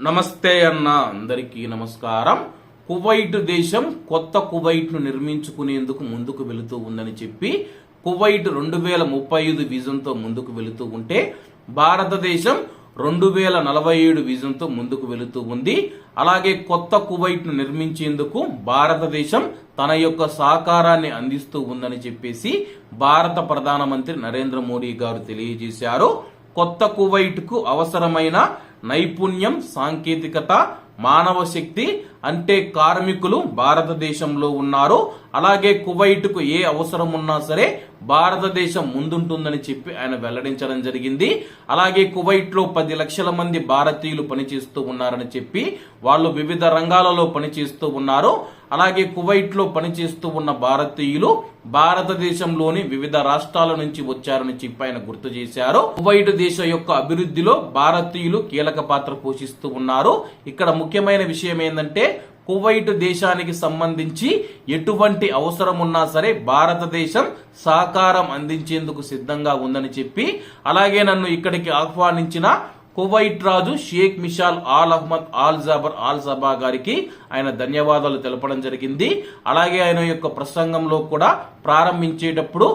నమస్తే అన్న అందరికీ నమస్కారం. కువైట్ దేశం కొత్త కువైట్ను నిర్మించుకునేందుకు ముందుకు వెళుతూ ఉందని చెప్పి కువైట్ రెండు వేల ముప్పై ఐదు విజన్తో ముందుకు వెళుతూ ఉంటే భారతదేశం రెండు వేల నలభై ఏడు విజన్తో ముందుకు వెళుతూ ఉంది. అలాగే కొత్త కువైట్ను నిర్మించేందుకు భారతదేశం తన యొక్క సహకారాన్ని అందిస్తూ ఉందని చెప్పేసి భారత ప్రధానమంత్రి నరేంద్ర మోడీ గారు తెలియజేశారు. కొత్త కువైట్కు అవసరమైన నైపుణ్యం సాంకేతికత మానవ శక్తి అంటే కార్మికులు భారతదేశంలో ఉన్నారు. అలాగే కువైట్కు ఏ అవసరం ఉన్నా సరే భారతదేశం ముందుంటుందని చెప్పి ఆయన వెల్లడించడం జరిగింది. అలాగే కువైట్లో పది లక్షల మంది భారతీయులు పనిచేస్తూ ఉన్నారని చెప్పి వాళ్ళు వివిధ రంగాలలో పనిచేస్తూ ఉన్నారు. అలాగే కువైట్లో పనిచేస్తూ ఉన్న భారతీయులు భారతదేశంలోని వివిధ రాష్ట్రాల నుంచి వచ్చారని చెప్పి ఆయన గుర్తు చేశారు. కువైట్ దేశం యొక్క అభివృద్ధిలో భారతీయులు కీలక పాత్ర పోషిస్తూ ఉన్నారు. ఇక్కడ ముఖ్యమైన విషయం ఏంటంటే కువైట్ దేశానికి సంబంధించి ఎటువంటి అవసరం ఉన్నా సరే భారతదేశం సహకారం అందించేందుకు సిద్ధంగా ఉందని చెప్పి అలాగే నన్ను ఇక్కడికి ఆహ్వానించిన కువైట్ రాజు Sheikh Mishal Al Ahmad Al Jaber Al Sabah గారికి ఆయన ధన్యవాదాలు తెలపడం జరిగింది. అలాగే ఆయన యొక్క ప్రసంగంలో కూడా ప్రారంభించేటప్పుడు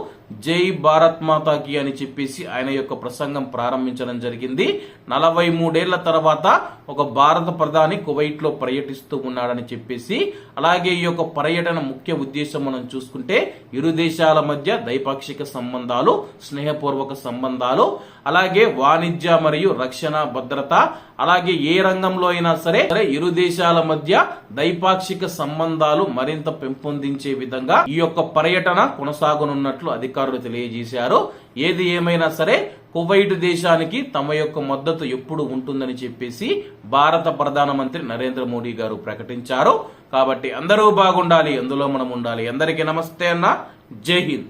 జై భారత్ మాతాకి అని చెప్పేసి ఆయన యొక్క ప్రసంగం ప్రారంభించడం జరిగింది. నలభై మూడేళ్ళ తర్వాత ఒక భారత ప్రధాని కువైట్లో పర్యటిస్తూ ఉన్నాడని చెప్పేసి అలాగే ఈ యొక్క పర్యటన ముఖ్య ఉద్దేశం మనం చూసుకుంటే ఇరు దేశాల మధ్య ద్వైపాక్షిక సంబంధాలు స్నేహపూర్వక సంబంధాలు అలాగే వాణిజ్య మరియు రక్షణ భద్రత అలాగే ఏ రంగంలో అయినా సరే సరే ఇరు దేశాల మధ్య ద్వైపాక్షిక సంబంధాలు మరింత పెంపొందించే విధంగా ఈ యొక్క పర్యటన కొనసాగనున్నట్లు అధికారులు తెలియజేశారు. ఏది ఏమైనా సరే కువైట్ దేశానికి తమ యొక్క మద్దతు ఎప్పుడు ఉంటుందని చెప్పేసి భారత ప్రధానమంత్రి నరేంద్ర మోడీ గారు ప్రకటించారు. కాబట్టి అందరూ బాగుండాలి అందులో మనం ఉండాలి. అందరికీ నమస్తే అన్న. జై హింద్.